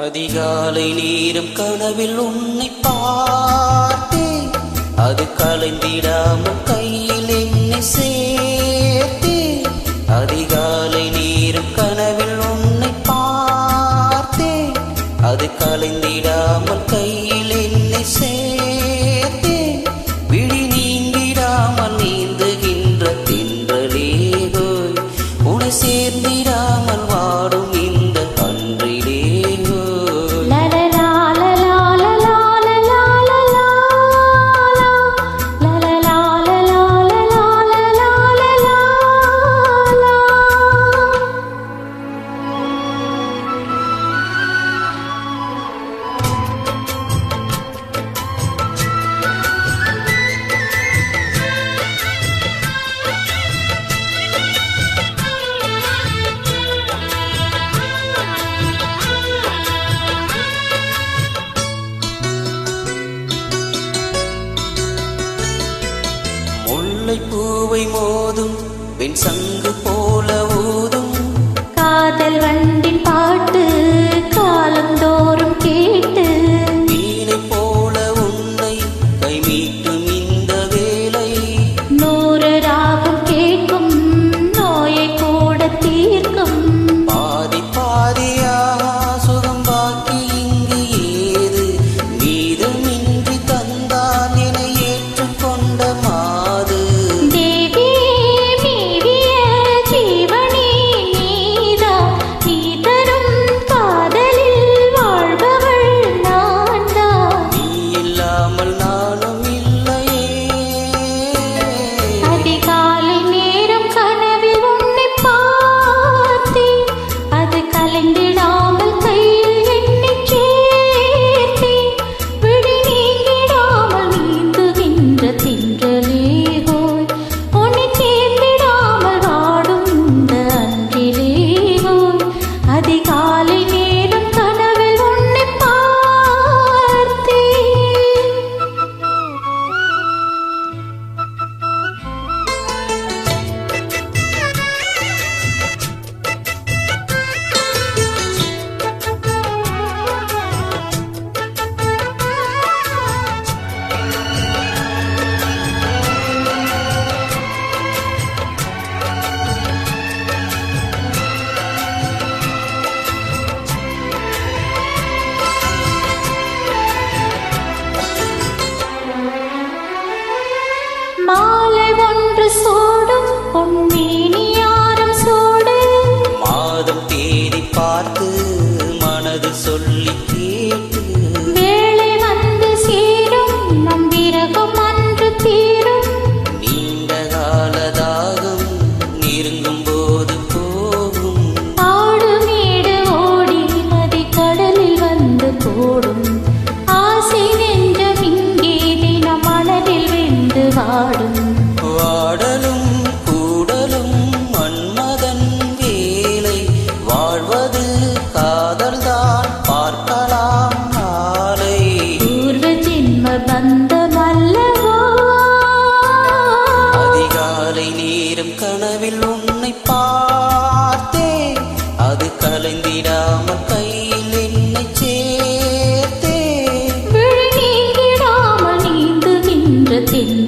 அதிகாலை நேரம் கனவில் உன்னை பார்த்தேன் அது கலைந்திடாமல் கையில் என்னை சேர்த்தேன் அதிகாலை நேரம் கனவில் உன்னை பார்த்தேன் அது கலைந்திடாமல் கையில் மோதும் வெண் சங்கு போல ஊதும். காதல் வந்து in